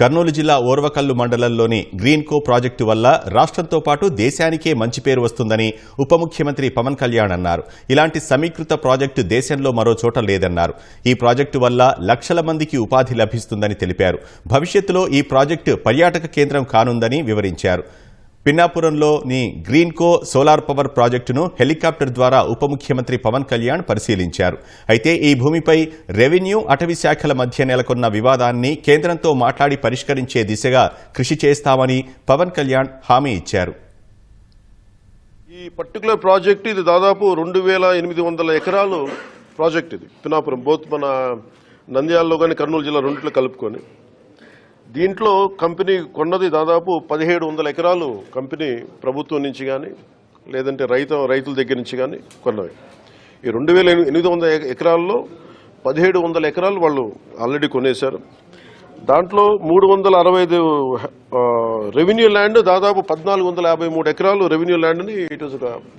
కర్నూలు జిల్లా ఓర్వకల్లు మండలంలోని గ్రీన్కో ప్రాజెక్టు వల్ల రాష్ట్రంతో పాటు దేశానికే మంచి పేరు వస్తుందని ఉప ముఖ్యమంత్రి పవన్ కళ్యాణ్ అన్నారు. ఇలాంటి సమీకృత ప్రాజెక్టు దేశంలో మరో చోట లేదన్నారు. ఈ ప్రాజెక్టు వల్ల లక్షల మందికి ఉపాధి లభిస్తుందని తెలిపారు. భవిష్యత్తులో ఈ ప్రాజెక్టు పర్యాటక కేంద్రం కానుందని వివరించారు. పిన్నాపురంలోని గ్రీన్కో సోలార్ పవర్ ప్రాజెక్టును హెలికాప్టర్ ద్వారా ఉప ముఖ్యమంత్రి పవన్ కళ్యాణ్ పరిశీలించారు. అయితే ఈ భూమిపై రెవెన్యూ అటవీ శాఖల మధ్య నెలకొన్న వివాదాన్ని కేంద్రంతో మాట్లాడి పరిష్కరించే దిశగా కృషి చేస్తామని పవన్ కళ్యాణ్ హామీ ఇచ్చారు. ఈ పర్టికులర్ ప్రాజెక్ట్ ఇది దాదాపు రెండు వేల ఎనిమిది వందల ఎకరాలు ప్రాజెక్ట్ ఇది. పినాపురం బోత్ మన నంద్యాలలో కానీ కర్నూలు జిల్లా రెండిట్లో కలుపుకొని. దీంట్లో కంపెనీ కొన్నది దాదాపు పదిహేడు వందల ఎకరాలు కంపెనీ ప్రభుత్వం నుంచి కానీ లేదంటే రైతు రైతుల దగ్గర నుంచి కానీ కొన్నవి. ఈ రెండు వేల ఎనిమిది వందల ఎకరాల్లో పదిహేడు వందల ఎకరాలు వాళ్ళు ఆల్రెడీ కొనేశారు. దాంట్లో మూడు వందల అరవై ఐదు రెవెన్యూ ల్యాండ్ దాదాపు పద్నాలుగు వందల యాభై మూడు ఎకరాలు రెవెన్యూ ల్యాండ్ని ఇటు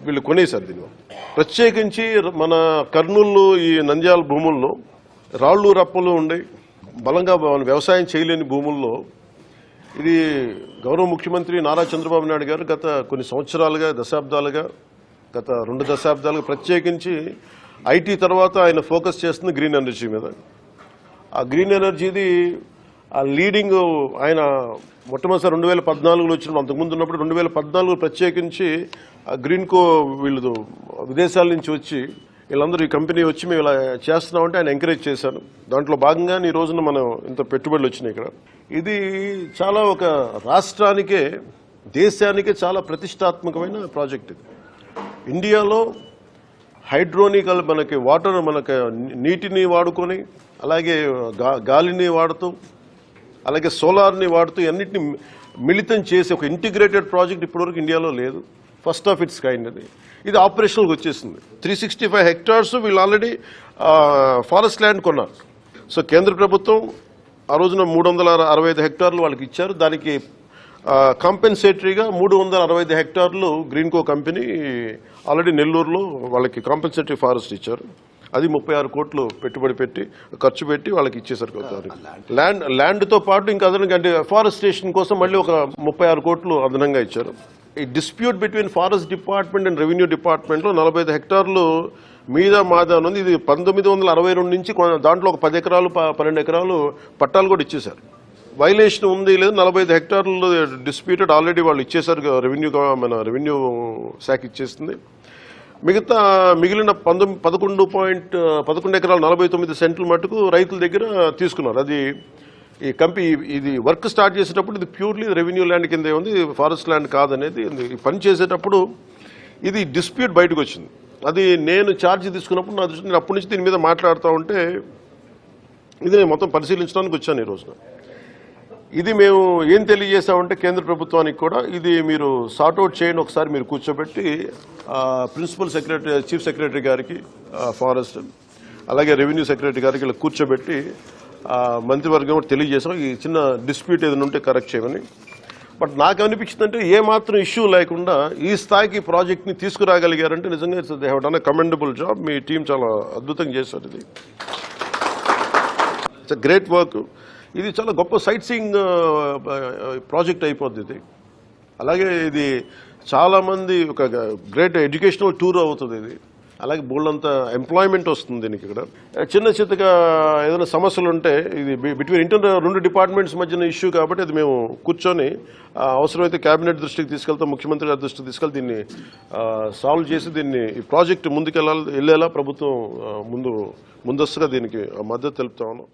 వీళ్ళు కొనేశారు దీన్ని. ప్రత్యేకించి మన కర్నూలు ఈ నంద్యాల భూముల్లో రాళ్ళు రప్పలు ఉండేవి బలంగా వ్యవసాయం చేయలేని భూముల్లో ఇది గౌరవ ముఖ్యమంత్రి నారా చంద్రబాబు నాయుడు గారు గత కొన్ని సంవత్సరాలుగా దశాబ్దాలుగా గత రెండు దశాబ్దాలుగా ప్రత్యేకించి ఐటీ తర్వాత ఆయన ఫోకస్ చేస్తుంది గ్రీన్ ఎనర్జీ మీద. ఆ గ్రీన్ ఎనర్జీది ఆ లీడింగ్ ఆయన మొట్టమొదటిసారి రెండు వేల పద్నాలుగులో వచ్చిన అంతకుముందు ఉన్నప్పుడు రెండు వేల పద్నాలుగు ప్రత్యేకించి ఆ గ్రీన్ కో వీళ్ళు విదేశాల నుంచి వచ్చి వీళ్ళందరూ ఈ కంపెనీ వచ్చి మేము ఇలా చేస్తున్నామంటే ఆయన ఎంకరేజ్ చేశారు. దాంట్లో భాగంగానే ఈ రోజున మనం ఇంత పెట్టుబడులు వచ్చినాయి ఇక్కడ. ఇది చాలా ఒక రాష్ట్రానికే దేశానికే చాలా ప్రతిష్టాత్మకమైన ప్రాజెక్ట్ ఇది. ఇండియాలో హైడ్రోనికల్ మనకి వాటర్ మనకి నీటిని వాడుకొని అలాగే గాలిని వాడుతూ అలాగే సోలార్ని వాడుతూ అన్నిటిని మిళితం చేసి ఒక ఇంటిగ్రేటెడ్ ప్రాజెక్ట్ ఇప్పటివరకు ఇండియాలో లేదు. ఫస్ట్ ఆఫ్ ఇట్స్ కైండ్ అని ఇది ఆపరేషనల్కి వచ్చేసింది త్రీ సిక్స్టీ ఫైవ్ హెక్టార్స్ వీళ్ళు ఆల్రెడీ ఫారెస్ట్ ల్యాండ్ కొన్నారు సో కేంద్ర ప్రభుత్వం ఆ రోజున మూడు వందల అరవై ఐదు హెక్టార్లు వాళ్ళకి ఇచ్చారు దానికి కాంపెన్సేటరీగా మూడు వందల అరవై ఐదు హెక్టార్లు గ్రీన్కో కంపెనీ ఆల్రెడీ నెల్లూరులో వాళ్ళకి కాంపెన్సేటరీ ఫారెస్ట్ ఇచ్చారు అది ముప్పై ఆరు కోట్లు పెట్టుబడి పెట్టి ఖర్చు పెట్టి వాళ్ళకి ఇచ్చేసారు దానికి ల్యాండ్ ల్యాండ్తో పాటు ఇంకా అదనంగా అంటే ఫారెస్టేషన్ కోసం మళ్ళీ ఒక ముప్పై ఆరు కోట్లు అదనంగా ఇచ్చారు ఈ dispute between forest department and revenue డిపార్ట్మెంట్లో నలభై ఐదు హెక్టార్లు మీద మాదా ఉంది. ఇది పంతొమ్మిది వందల అరవై రెండు నుంచి దాంట్లో ఒక పది ఎకరాలు పన్నెండు ఎకరాలు పట్టాలు కూడా ఇచ్చేశారు. వైలేషన్ ఉంది లేదు నలభై ఐదు హెక్టార్లు డిస్ప్యూటెడ్ ఆల్రెడీ వాళ్ళు ఇచ్చేశారు రెవెన్యూ మన రెవెన్యూ శాఖ ఇచ్చేస్తుంది మిగతా మిగిలిన పంతొమ్మిది పదకొండు పాయింట్ పదకొండు ఎకరాలు నలభై తొమ్మిది సెంట్లు మటుకు రైతుల దగ్గర తీసుకున్నారు. అది ఈ కంపెనీ ఇది వర్క్ స్టార్ట్ చేసేటప్పుడు ఇది ప్యూర్లీ రెవెన్యూ ల్యాండ్ కిందే ఉంది ఫారెస్ట్ ల్యాండ్ కాదనేది ఈ పని చేసేటప్పుడు ఇది డిస్ప్యూట్ బయటకు వచ్చింది. అది నేను ఛార్జ్ తీసుకున్నప్పుడు నా దృష్టి నేను అప్పటి నుంచి దీని మీద మాట్లాడుతూ ఉంటే ఇది నేను మొత్తం పరిశీలించడానికి వచ్చాను ఈ రోజున. ఇది మేము ఏం తెలియజేసామంటే కేంద్ర ప్రభుత్వానికి కూడా ఇది మీరు సార్ట్అవుట్ చేయండి ఒకసారి మీరు కూర్చోబెట్టి ప్రిన్సిపల్ సెక్రటరీ చీఫ్ సెక్రటరీ గారికి ఫారెస్ట్ అలాగే రెవెన్యూ సెక్రటరీ గారికి ఇలా కూర్చోబెట్టి మంత్రివర్గం కూడా తెలియజేసాం ఈ చిన్న డిస్ప్యూట్ ఏదైనా ఉంటే కరెక్ట్ చేయమని. బట్ నాకు అనిపించింది అంటే ఏమాత్రం ఇష్యూ లేకుండా ఈ స్థాయికి ప్రాజెక్ట్ని తీసుకురాగలిగారంటే నిజంగా they have done commendable job me team చాలా అద్భుతంగా చేశారు ఇది. ఇట్స్ గ్రేట్ వర్క్ ఇది చాలా గొప్ప సైట్ సీయింగ్ ప్రాజెక్ట్ అయిపోద్ది ఇది. అలాగే ఇది చాలామంది ఒక గ్రేట్ ఎడ్యుకేషనల్ టూర్ అవుతుంది ఇది. అలాగే బోల్డంత ఎంప్లాయ్మెంట్ వస్తుంది దీనికి ఇక్కడ. చిన్న చిన్నగా ఏదైనా సమస్యలు ఉంటే ఇది బిట్వీన్ ఇంటర్ రెండు డిపార్ట్మెంట్స్ మధ్యన ఇష్యూ కాబట్టి అది మేము కూర్చొని అవసరమైతే కేబినెట్ దృష్టికి తీసుకెళ్తాం ముఖ్యమంత్రి గారి దృష్టికి తీసుకెళ్తే దీన్ని సాల్వ్ చేసి దీన్ని ఈ ప్రాజెక్ట్ ముందుకెళ్ళాలి వెళ్ళేలా ప్రభుత్వం ముందు ముందస్తుగా దీనికి మద్దతు తెలుపుతా ఉన్నాం.